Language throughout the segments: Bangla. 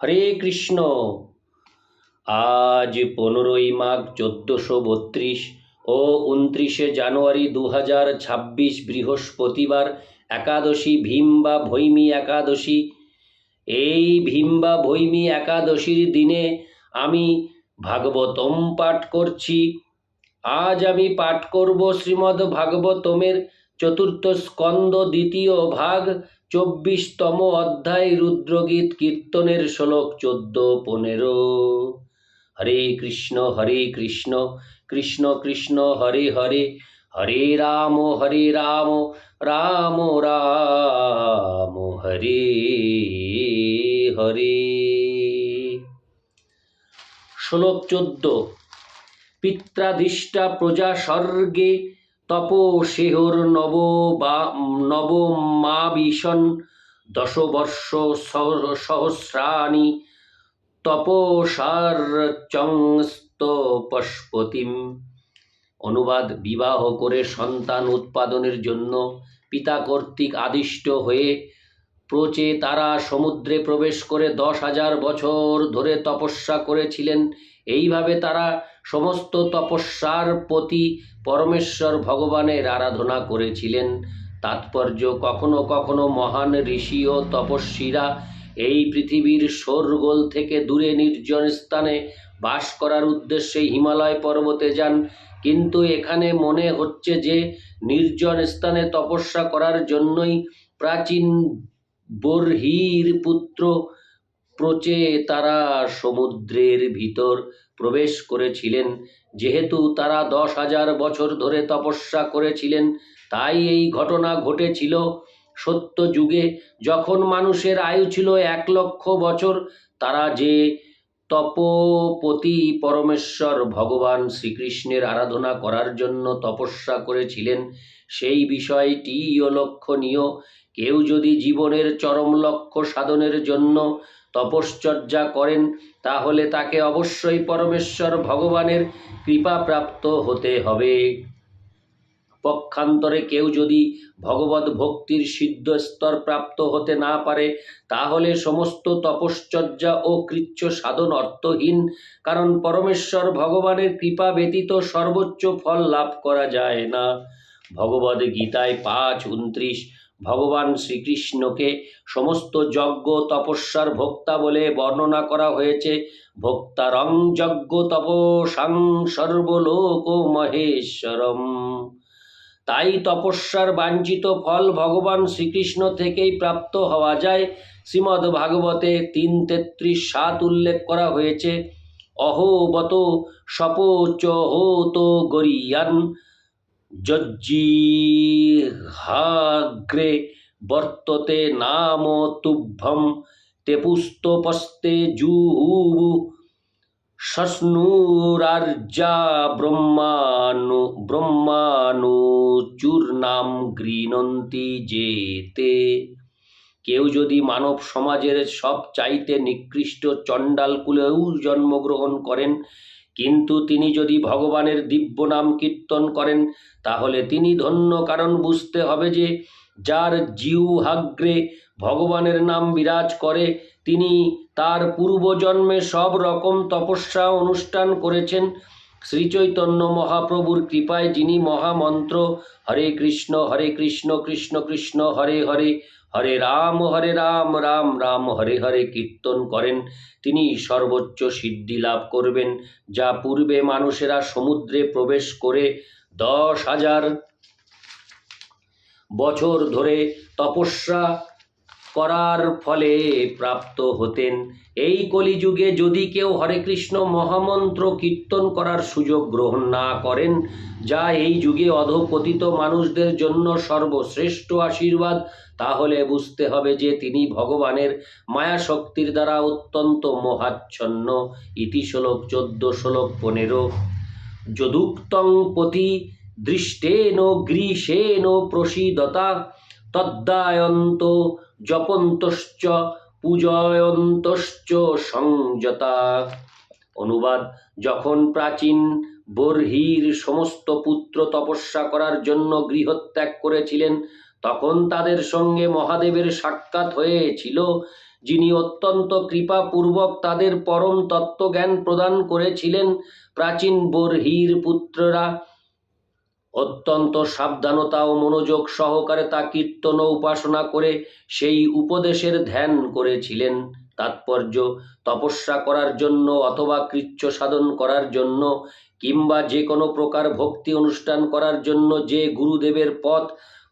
হরে কৃষ্ণ। আজ পনেরোই মাঘ চোদ্দোশো বত্রিশ ও উনত্রিশে জানুয়ারি দু হাজার ছাব্বিশ বৃহস্পতিবার একাদশী ভীম বা ভৈমী একাদশী। এই ভীম বা ভৈমী একাদশীর দিনে আমি ভাগবতম পাঠ করছি। আজ আমি পাঠ করব শ্রীমদ্ ভাগবতমের চতুর্থ স্কন্দ দ্বিতীয় ভাগ চব্বিশতম অধ্যায় রুদ্রগীত কীর্তনের শ্লোক চোদ্দ পনেরো। হরে কৃষ্ণ হরে কৃষ্ণ কৃষ্ণ কৃষ্ণ, হরে হরে হরে রাম হরে রাম রাম রাম, হরে হরে। শ্লোক চোদ্দ। পিত্রাদিষ্টা প্রজা স্বর্গে তপসেহর নব বা নবমাবিশন দশবর্ষ সহ- সহস্রাণি তপসার্চংস্ত পশপতিম। অনুবাদ, বিবাহ করে সন্তান উৎপাদনের জন্য পিতা কর্তৃক আদিষ্ট হয়ে প্রচে তারা সমুদ্রে প্রবেশ করে দশ হাজার বছর ধরে তপস্যা করেছিলেন। এইভাবে তারা সমস্ত তপস্যার প্রতি পরমেশ্বর ভগবানের আরাধনা করেছিলেন। তাৎপর্য, কখনো কখনো মহান ঋষি ও তপস্বীরা এই পৃথিবীর শোরগোল থেকে দূরে নির্জন স্থানে বাস করার উদ্দেশ্যে হিমালয় পর্বতে যান। কিন্তু এখানে মনে হচ্ছে যে নির্জন স্থানে তপস্যা করার জন্যই প্রাচীন বর্হির পুত্র প্রচে তারা সমুদ্রের ভিতর প্রবেশ করেছিলেন। যেহেতু তারা দশ হাজার বছর ধরে তপস্যা করেছিলেন, তাই এই ঘটনা ঘটেছিল। সত্য যুগে যখন মানুষের আয়ু ছিল এক লক্ষ বছর, তারা যে তপপতি পরমেশ্বর ভগবান শ্রীকৃষ্ণের আরাধনা করার জন্য তপস্যা করেছিলেন, সেই বিষয়টিও লক্ষণীয়। কেউ যদি জীবনের চরম লক্ষ্য সাধনের জন্য তপশ্চর্যা করেন, তাহলে তাকে অবশ্যই পরমেশ্বর ভগবানের কৃপাপ্রাপ্ত হতে হবে। পক্ষান্তরে কেউ যদি ভগবত ভক্তির সিদ্ধ স্তর প্রাপ্ত হতে না পারে, তাহলে সমস্ত তপশ্চর্যা ও কৃচ্ছ সাধন অর্থহীন, কারণ পরমেশ্বর ভগবানের কৃপা ব্যতীত সর্বোচ্চ ফল লাভ করা যায় না। ভগবদ গীতায় পাঁচ, উনত্রিশ ভগবান শ্রীকৃষ্ণকে সমস্ত যজ্ঞ তপস্যার ভোক্তা বলে বর্ণনা করা হয়েছে। ভোক্তারং যজ্ঞ তপসাং সর্বলোক মহেশ্বরম। তাই তপস্যার বাঞ্ছিত ফল ভগবান শ্রীকৃষ্ণ থেকেই প্রাপ্ত হওয়া যায়। শ্রীমদ্ ভাগবতে তিন তেত্রিশ সাত উল্লেখ করা হয়েছে, অহোবত সপোচ হোত গরিয়ান যজ্জিহাগ্রে বর্ততে নাম তুভ্যম তেপুস্তপস্তে জুহু শশ্নুরার্যা ব্রহ্মানু ব্রহ্মাণু চূর্ণাম গৃণন্তি যেতে কেউ যদি মানব সমাজের সব চাইতে নিকৃষ্ট চণ্ডালকুলেও জন্মগ্রহণ করেন কিন্তু তিনি যদি ভগবানের দিব্য নাম কীর্তন করেন, তাহলে তিনি ধন্য, কারণ বুঝতে হবে যে যার জিউহাগ্রে ভগবানের নাম বিরাজ করে, তিনি তার পূর্বজন্মে সব রকম তপস্যা অনুষ্ঠান করেছেন। শ্রীচৈতন্য মহাপ্রভুর কৃপায় যিনি মহামন্ত্র, হরে কৃষ্ণ হরে কৃষ্ণ কৃষ্ণ কৃষ্ণ, হরে হরে হরে রাম হরে রাম রাম রাম, হরে হরে কীর্তন করেন। তিনি সর্বোচ্চ সিদ্ধি লাভ করবেন। যা পূর্বে মানুষেরা সমুদ্রে প্রবেশ করে দশ হাজার বছর ধরে তপস্যা করার ফলে প্রাপ্ত হতেন। এই কলিযুগে যদি কেউ হরে কৃষ্ণ মহামন্ত্র কীর্তন করার সুযোগ গ্রহণ না করেন, যা এই যুগে অধপতিত মানুষদের জন্য সর্বশ্রেষ্ঠ আশীর্বাদ, তাহলে বুঝতে হবে যে তিনি ভগবানের মায়া শক্তির দ্বারা অত্যন্ত মোহাচ্ছন্ন। ইতি শ্লোক চোদ্দ, শ্লোক পনেরো। যদুক্তং পতি দৃষ্টেন গ্রীষেণ প্রসীদতা, তদ্দায়ন্ত জপন্তশ্চ পূজয়ন্তশ্চ সংযতা। অনুবাদ, যখন প্রাচীন বর্হির সমস্ত পুত্র তপস্যা করার জন্য গৃহত্যাগ করেছিলেন, তখন তাদের সঙ্গে মহাদেবের সাক্ষাৎ হয়েছিল, যিনি অত্যন্ত কৃপাপূর্বক তাদের পরম তত্ত্বজ্ঞান প্রদান করেছিলেন। প্রাচীন বর্হির পুত্ররা অত্যন্ত সাবধানতা ও মনোযোগ সহকারে তা কীর্তন উপাসনা করে সেই উপদেশের ধ্যান করেছিলেন। তাৎপর্য, তপস্যা করার জন্য অথবা কৃচ্ছ সাধন করার জন্য কিংবা যে কোনো প্রকার ভক্তি অনুষ্ঠান করার জন্য যে গুরুদেবের পথ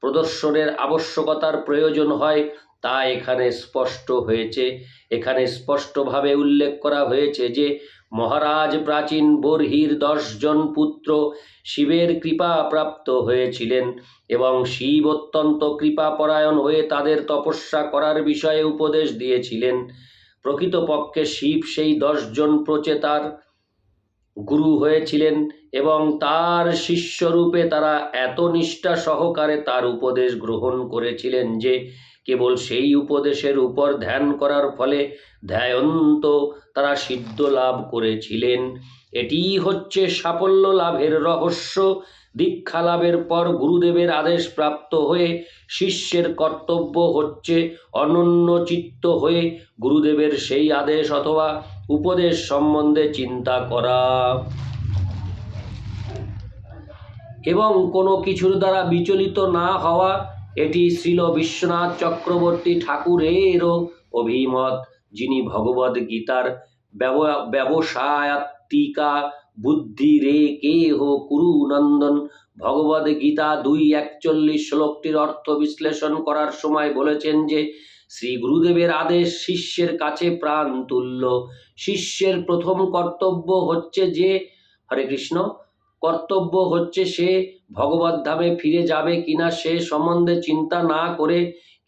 প্রদর্শনের আবশ্যকতার প্রয়োজন হয় তা এখানে স্পষ্ট হয়েছে। এখানে স্পষ্টভাবে উল্লেখ করা হয়েছে যে মহারাজ প্রাচীন বর্হির দশজন পুত্র শিবের কৃপা প্রাপ্ত হয়েছিলেন এবং শিব অত্যন্ত কৃপাপরায়ণ হয়ে তাদের তপস্যা করার বিষয়ে উপদেশ দিয়েছিলেন। প্রকৃতপক্ষে শিব সেই দশজন প্রচেতার গুরু হয়েছিলেন এবং তার শিষ্যরূপে তারা এত নিষ্ঠা সহকারে তার উপদেশ গ্রহণ করেছিলেন যে কেবল সেই উপদেশের উপর ধ্যান করার ফলে ধ্যায়ন্ত তারা সিদ্ধ লাভ করেছিলেন। এটিই হচ্ছে সাফল্য লাভের রহস্য। দীক্ষা লাভের পর গুরুদেবের আদেশ প্রাপ্ত হয়ে শিষ্যের কর্তব্য হচ্ছে অনন্য চিত্ত হয়ে গুরুদেবের সেই আদেশ অথবা উপদেশ সম্বন্ধে চিন্তা করা। এবং কোনো কিছুর দ্বারা বিচলিত না হওয়া এটি শ্রীল বিশ্বনাথ চক্রবর্তী ঠাকুরেরও অভিমত, যিনি ভগবদ গীতার ব্যবসায়াত্মিকা বুদ্ধি রে কেহ কুরু নন্দন। ভগবদ গীতা দুই একচল্লিশ শ্লোকটির অর্থ বিশ্লেষণ করার সময় বলেছেন যে, শ্রী গুরুদেবের আদেশ শিষ্যের কাছে প্রাণ তুল্য শিষ্যের প্রথম কর্তব্য হচ্ছে যে, হরে কৃষ্ণ কর্তব্য হচ্ছে সে ভগবত ধামে ফিরে যাবে কিনা সে সম্বন্ধে চিন্তা না করে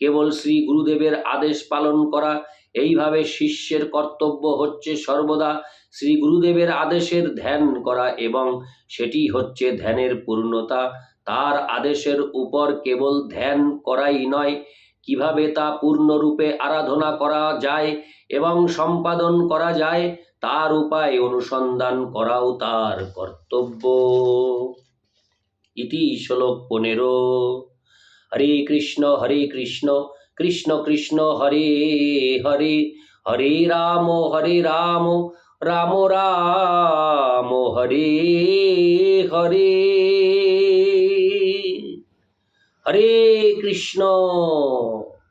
কেবল শ্রী গুরুদেবের আদেশ পালন করা। এইভাবে শিষ্যের কর্তব্য হচ্ছে সর্বদা শ্রী গুরুদেবের আদেশের ধ্যান করা এবং সেটি হচ্ছে ধ্যানের পূর্ণতা। তার আদেশের উপর কেবল ধ্যান করাই নয় কীভাবে তা পূর্ণরূপে আরাধনা করা যায় এবং সম্পাদন করা যায়, তার উপায় অনুসন্ধান করাও তার কর্তব্য। ইতি শ্লোক পনেরো। হরে কৃষ্ণ হরে কৃষ্ণ কৃষ্ণ কৃষ্ণ, হরে হরে হরে রাম হরে রাম রাম রাম, হরে হরে। হরে কৃষ্ণ।